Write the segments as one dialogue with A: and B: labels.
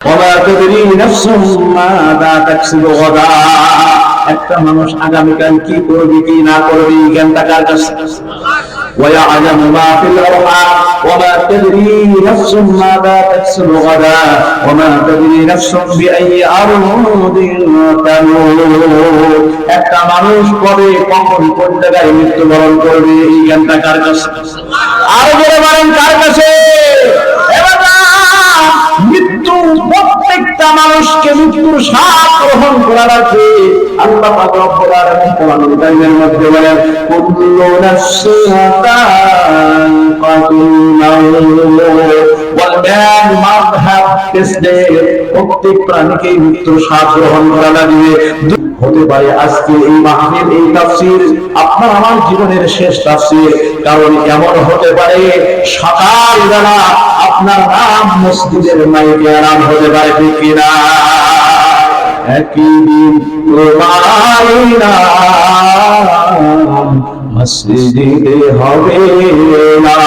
A: وما تدري نفس ماذا تكسب غدا একটা মানুষ আগামীকাল কি করবে কি না করবে এই জ্ঞানটা কার কাছে ويعلم ما في الأرحام وما تدري نفس ماذا تكسب غدا وما تدري نفس بأي أرض تموت একটা মানুষ কবে কখন কোন জায়গায় মৃত্যুবরণ করবে এই জ্ঞানটা কার কাছে আরো বলে বলেন কার কাছে এবার প্রত্যেক প্রাণীকেই মৃত্যুর স্বাদ গ্রহণ করা লাগবে হতে পারে আজকে এই মাহফিল, এই তাফসীর। আপনার আমার জীবনের শেষ তাফসীর, কারণ এমন হতে পারে সকালবেলা আপনার নাম মসজিদের মাইকে আরাম হতে পারে কিনা? একই দিন নাম মসজিদে হবে না।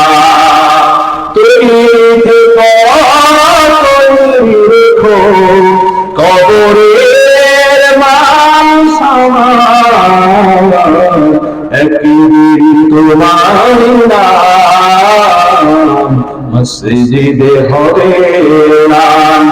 A: তুমি রেখো, কবরের মান তোমার নাম মসজিদে হবে নাম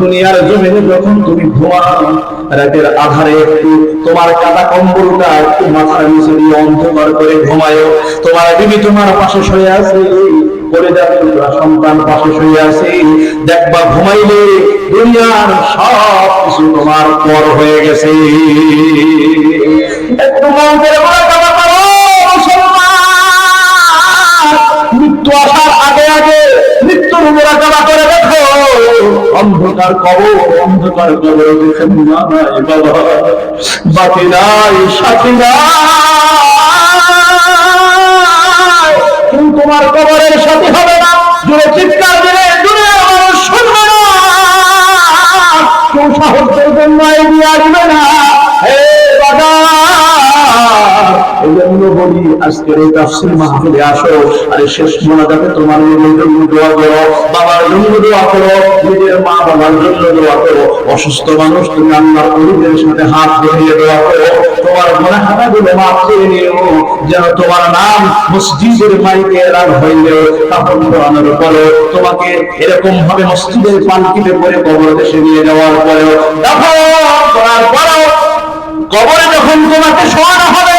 A: দুনিয়ার জমিনে যখন তুমি ঘুমাও রাতের আধারে একটু তোমার কাটা কম্বলটা একটু মাথার নিচে দিয়ে অন্ধকার করে ঘুমায়ো। তোমার বিবি তোমার পাশে শুয়ে আছে করে যাবে সন্তান পাশে শুয়ে আছে। দেখবা ঘুমাইলে দুনিয়ার সব কিছু তোমার পর হয়ে গেছে। একটু মন করো অন্ধকার কবর অন্ধকার কবর দেখে নাই, সাথী নাই। তোমার কবরের সাথে হবে না। জুড়ে চিৎকার দিলে জুড়ে আমার শুনবে না। কেউ সাহস করবেন না, এগিয়ে আসবে না। বলি, আজকের এই তাফসির মাহফিলে আসো শেষ মোনাজাতে তোমার জন্য দোয়া করো, বাবার জন্য দোয়া করো, নিজের মা বাবার জন্য দোয়া করো, অসুস্থ মানুষ তুমি সাথে হাত ধরিয়ে দোয়া করো, তোমার মনে মাফ করে নিও, যেন তোমার নাম মসজিদের মাইকে তখন পরে তোমাকে এরকম ভাবে মসজিদের পালকিতে কবর দেশে নিয়ে যাওয়ার দাফন করার কবরে যখন তোমাকে শোয়ানো হবে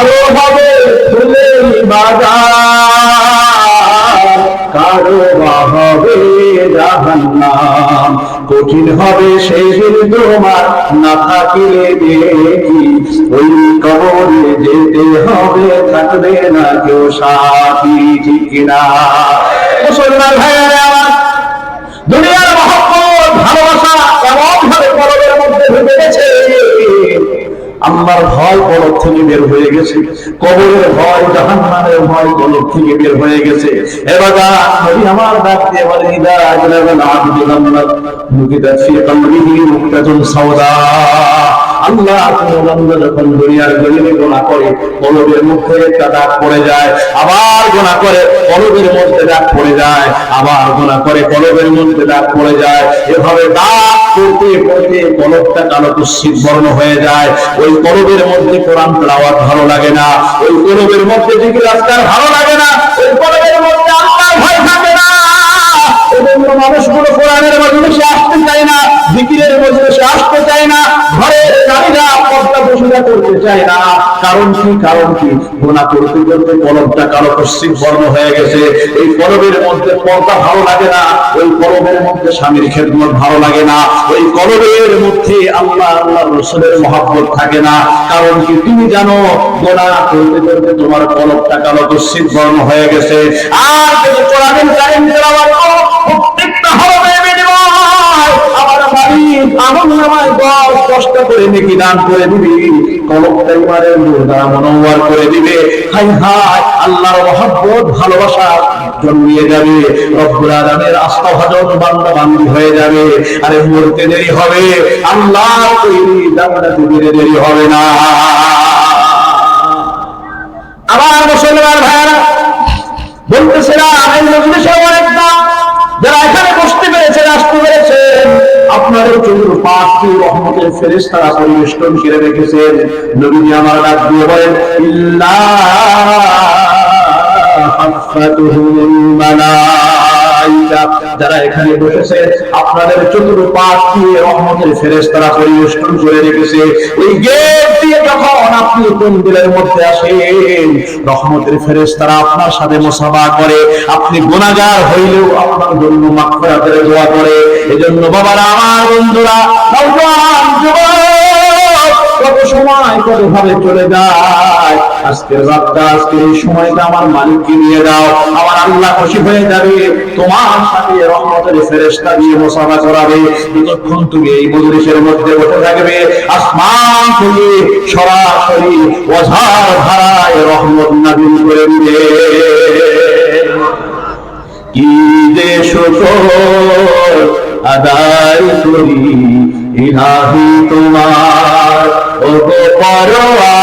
A: কারও হবে ফুলের বাজার কারও হবে জাহান্নাম। কঠিন হবে সেই দিন তোমার, না থাকিলে দেখি। ওই কবরে যেতে হবে, থাকবে না কেউ সাথী, ঠিক না মুসলমান ভাইয়ারা আল্লাহর ভয় কলব থেকে বের হয়ে গেছে। কবরের ভয়, জাহান্নামের ভয় কলব থেকে বের হয়ে গেছে। এবার আমার ডাক দিয়ে আল্লাহ বান্দা যখন দুনিয়ার জমিনে গোনা করে, কলবের মধ্যে একটা দাগ পড়ে যায়, আবার গোনা করে, কলবের মধ্যে দাগ পড়ে যায়, আবার গোনা করে, কলবের মধ্যে দাগ পড়ে যায়। এভাবে দাগ পড়তে পড়তে কলবটা কালো কুৎসিত বর্ণ হয়ে যায়। ওই কলবের মধ্যে কোরআন তেলাওয়াত ভালো লাগে না, ওই কলবের মধ্যে জিকির আজকার ভালো লাগে না, ওই কলবের মধ্যে আল্লাহর ভয় থাকে। মানুষগুলো কোরআনের আসতে চায় না আসতে চায় না, ঘরের বসুরা করতে চায় না। কারণ কি? কারণ কি? গোনা করতে করতে পশ্চিম বর্ণ হয়ে গেছে। এই মধ্যে পর্দা ভালো লাগে না, ওই মধ্যে স্বামীর খেদমত ভালো লাগে না, ওই মধ্যে আল্লাহ আল্লাহ রসুলের মহাব্বত থাকে না। কারণ কি? তুমি জানো গোনা করতে করতে তোমার কলমটা কালো পশ্চিম বর্ণ হয়ে গেছে। আর যদি কোরআনের কারিম তেলাওয়াত করো দশ দশটা করে নেকি দান করে দিবি মুর্দা মনোয়ার করে দিবে। হাই হাই, আল্লাহর মহব্বত, ভালোবাসা জন্মিয়ে যাবে, রব্বুল আলামিনের আস্থাভাজন বান্দা বান্দি হয়ে যাবে। আরে মরতে দেরি হবে, আল্লাহ তৈরি জান্নাতে দিতে দেরি হবে না। আবার মুসলমান বলতেছিলাম যারা এখানে বসেছে আপনাদের চতুর্পাশ দিয়ে রহমতের ফেরেশতারা পরিবেষ্টন করে রেখেছে। এই গেট আপনি কোন দিলের মধ্যে আসেন? রহমতের ফেরেশতারা আপনার সাথে মোসাফা করে। আপনি গুণাগার হইলেও আপনার জন্য করে দোয়া করে। এজন্য বাবারা, আমার বন্ধুরা যুবক কত সময় কত ভাবে চলে যায়। আজকের রাতটা আজকের এই সময়টা আমার মালিককে নিয়ে দাও আমার আল্লাহ খুশি হয়ে যাবে। তোমার সাথে রহমতের ফেরেশতা দিয়ে মোসাফা করাবে। যতক্ষণ তুমি এই মজলিসের মধ্যে বসে থাকবে, আসমান থেকে সরাসরি অঝার ধারায় রহমত নাজিল করে দিবে। কি যে শুকর আদায় করি। ইলাহি তোমার ও গো পরওয়ার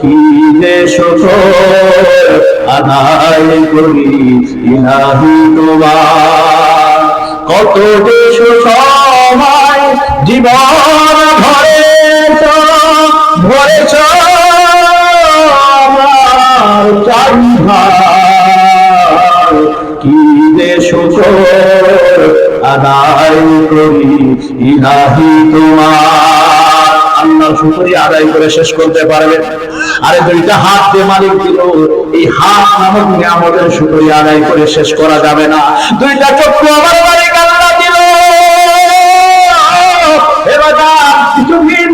A: কি যে শুকর আদায় করি, ইলাহি তোমার। কত যে সময় জীবন ভরেছ ভরেছ আমার চারিধার। শুকর আদায় করি শেষ করতে পারবে আরে দুইটা হাত দিয়ে মালিক দিল, এই হাত নামক নিয়ামতের শুকরিয়া আদায় করে শেষ করা যাবে না। দুইটা চক্ষু আমার মালিক আল্লাহ দিল। এবার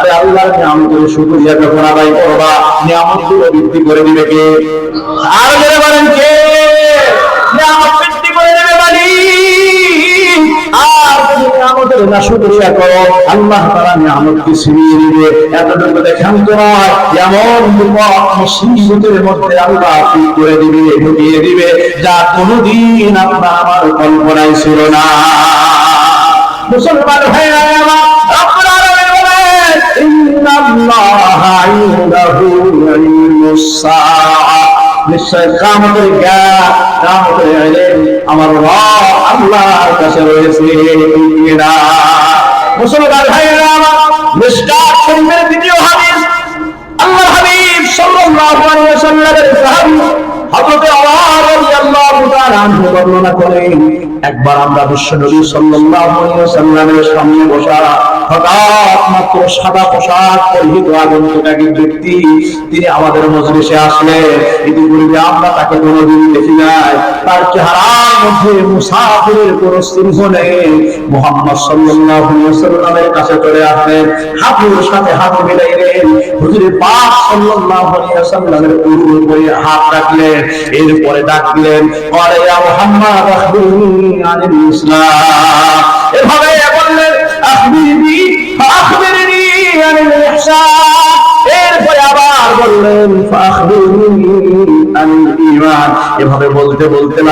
A: আরে আল্লাহর নিয়ামতের শুকরিয়া যখন আদায় করবা নিয়ামতগুলো বৃদ্ধি করে দিবে কে? আর বলেন কে? নিয়ামত বৃদ্ধি করে দেবে মালিক দিবে যা কোনোদিন আপনার আমার কল্পনায় ছিল না। মুসলমান ভাইরা বলেন ইন্নাল্লাহা ইনদাহু ইলমুস সাআ নিশ্চয় কামতের জ্ঞান কামতের ইলম আমার রব আল্লাহর কাছে রয়েছে মুসলমান ভাইরা মিশকাত শরীফের দ্বিতীয় হাদিস আল্লাহ বর্ণনা করেন একবার আমরা সাল্লাল্লাহু আলাইহি ওয়াসাল্লামের সামনে বসা, হঠাৎ তার চেহারার মধ্যে মুসাফিরের কোন চিহ্ন নেই। মোহাম্মদ সাল্লাল্লাহু আলাইহি ওয়াসাল্লামের কাছে চলে আসলেন। হাতের সাথে হাত মিলাইলেন। হুজুর পাক সাল্লাল্লাহু আলাইহি ওয়াসাল্লামের উরুর উপরে হাত এরপরে ডাকলেন ক্বালা ইয়া মুহাম্মদ আখবিরনি আনিল ইসলাম। বললেন, আখবিরনি আখবিরনি আনিল ইহসান। এরপরে আবার বললেন এভাবে বলতে বলতে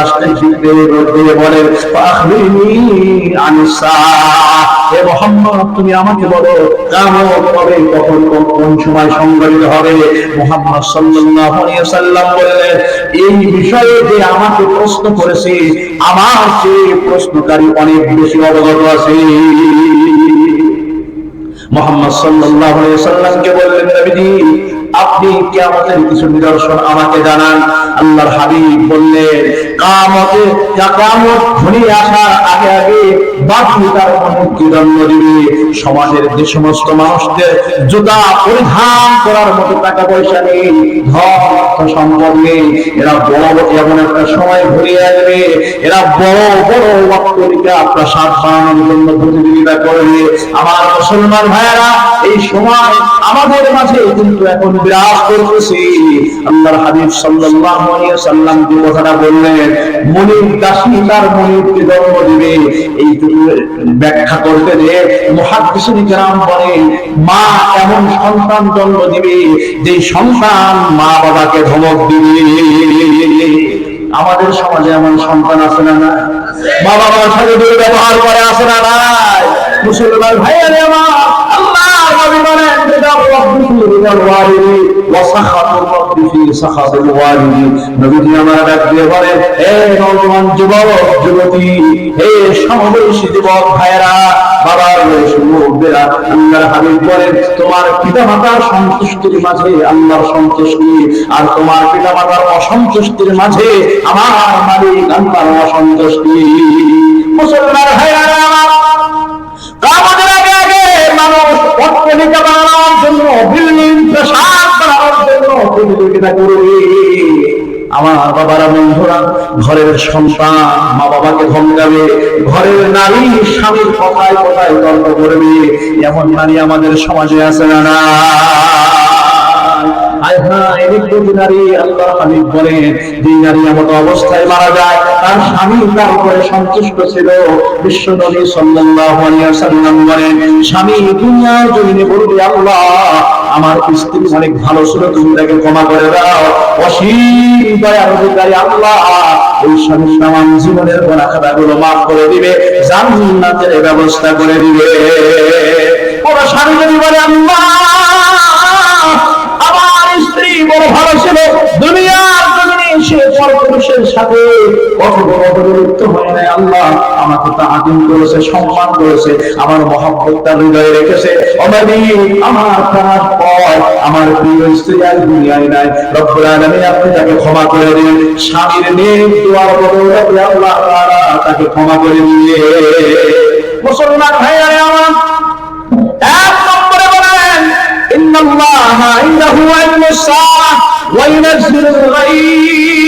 A: হে মোহাম্মদ, তুমি আমাকে বলো কবে, কখন, কোন- সময় হবে? এই বিষয়ে আমাকে প্রশ্ন আমার মোহাম্মদ বললেন আপনি কিয়ামতের কিছু নিদর্শন আমাকে জানান। আল্লাহর হাবিব বললেন, কামতে কামত ঘনিয়ে আসার আগে আগে সমাজের যে সমস্ত মানুষদের জুতা পরিধান করার মতো টাকা পয়সা নেই, ধন সম্পদ নেই, এরা বড় এমন একটা সময় ঘুরিয়ে আসবে। এরা বড় বড় ওয়াক্তরিকা প্রাসাদ বানানোর জন্য প্রতিযোগিতা করবে। আমার মুসলমান ভাইয়েরা, এই সময় আমাদের মাঝে কিন্তু এখন বিরাজ করতেছে। আল্লাহর হাবিব সাল্লাল্লাহু আলাইহি সাল্লাম যে কথাটা বললেন মনির দাসী তার মনিরকে জন্ম দিবে। এইটুকু ব্যাখ্যা করতে যে মহাকৃষ্ণ কেরাম বলে, মা এমন সন্তান জন্ম দিবে যে সন্তান মা বাবাকে ধমক দিবে। আমাদের সমাজে এমন সন্তান আছে না না মা বাবার সাথে দুর্ব্যবহার করে আসে না নাই? মুসলমান ভাইয়ের আমার আল্লাহ বলেন আল্লাহর হাবিব বলেন তোমার সন্তুষ্টির মাঝে আল্লাহর সন্তুষ্টি আর তোমার পিতামাতার অসন্তুষ্টির মাঝে আমার মালিক আল্লাহর অসন্তুষ্টি মুসলমান আমার কামতের আগে আগে মানুষ অট্টালিকা বানানোর জন্য বিল্ডিং প্রাসাদ বানানোর জন্য প্রতিযোগিতা করবে আমার বাবারা বন্ধুরা ঘরের সন্তান মা বাবাকে ধমকাবে, ঘরের নারী স্বামীর কথায় কথায় তর্ক করবে, এমন নারী আমাদের সমাজে আছে না না নারী, আল্লাহর হাবিব বলেন নারী এমন অবস্থায় মারা যায় স্বামী সন্তুষ্ট ছিল। বিশ্ব বলেন, স্বামী, দুনিয়ার জমিনে বলবে, আল্লাহ আমার স্ত্রী অনেক ভালো ছিল, তুমি তাকে ক্ষমা করে দাও। অসীম দয়ার অধিকারী আল্লাহ ওই স্বামী সামান জীবনের গোনা খাতাগুলো মাফ করে দিবে, জান্নাতের ব্যবস্থা করে দিবে। ওরা স্বামী যদি বলে, আল্লাহ, আমার স্ত্রী বড় ভালো ছিল সে মানুষের সাথে কখনো অবদলিত হয় নাই। আল্লাহ আমাকে তা আদিম করেছে, সম্মান করেছে, আমার মহাব্বত তার হৃদয়ে রেখেছে। আমার তার পর আমার প্রিয় স্ত্রী আর দুনিয়ায় নাই। রব্বুল আলামিন আপনি তাকে ক্ষমা করে দিন। স্বামীর নেই দোয়ার বদল আল্লাহ তাকে ক্ষমা করে দিয়ে মুসলমান ভাইয়ারে আমার, এক নম্বরে বলেন, ইন্নাল্লাহা ইন্নাহু আলিমুস সাআহ ওয়া ইউনাজ্জিলুল গায়ব।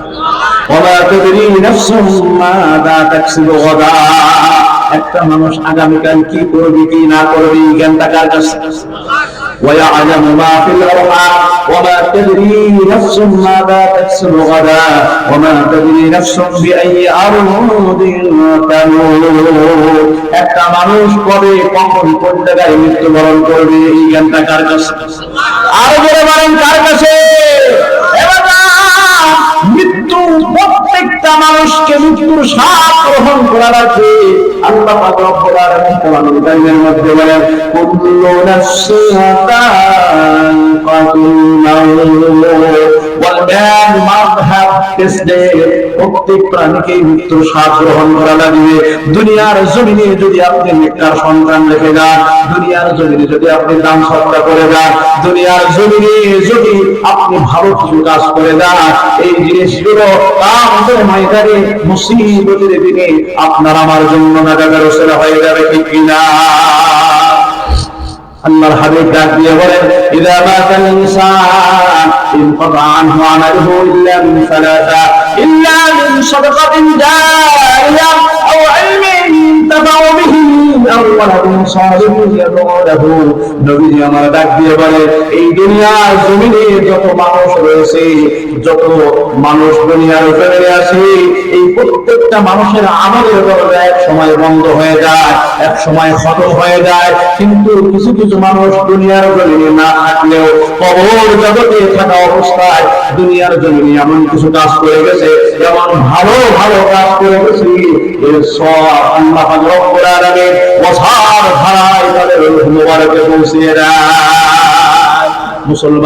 A: ওলা তদরি নাফসুম মাযা তাকসিবু গাদা একটা মানুষ আগামীকাল কি করবে কি না করবে এই জ্ঞানটা কার কাছে ويعلم ما في الأرحام وما تدري نفس ماذا تكسب غدا وما تدري نفس بأي أرض تموت একটা মানুষ কবে কখন কোন জায়গায় মৃত্যুবরণ করবে এই জ্ঞানটা কার কাছে আরো বলে বলেন কার কাছে এবার না, মৃত্যু প্রত্যেকটা মানুষকে মৃত্যুর সাপ গ্রহণ করার আছে আল্লাহ পাক রব্বুল আলামিন কারীমের মধ্যে বলেন, কুল্লু নাফসিন যায়িকাতুল মাউত ওয়াল টেস্টেড প্রত্যেক প্রাণীকে মৃত্যুর স্বাদ গ্রহণ করা লাগবে দুনিয়ার জমিনে যদি আপনি নেককার সন্তান রেখে যান দুনিয়ার জমিনে যদি আপনি দান সৎকা করে যান দুনিয়ার জমিনে যদি আপনি ভালো কিছু কাজ করে যান এই জিনিসগুলো কামতের ময়দানে মুসিবতের দিনে আপনার আমার জন্য নাগাগার সেরা হয়ে যাবে ঠিক কিনা আল্লাহর হাবিব ডাক দিয়ে বলেন ইদা মাতাল ইনসান انقطع عنه عمله إلا من ثلاثة إلا من صدقة جارية أو علم নবীজি আমার ডাক দিয়ে এই দুনিয়ার জমিনে যত মানুষ রয়েছে, যত মানুষ দুনিয়ার আছে, এই প্রত্যেকটা মানুষের আমাদের এক সময় বন্ধ হয়ে যায়, এক সময় হয়ে যায়। কিন্তু কিছু কিছু মানুষ দুনিয়ার জমিনে না থাকলেও কবর জগতে থাকা অবস্থায় দুনিয়ার জমিনে এমন কিছু কাজ করে গেছে, যেমন ভালো ভালো কাজ করে গেছে সব আল্লাহ মুসলমান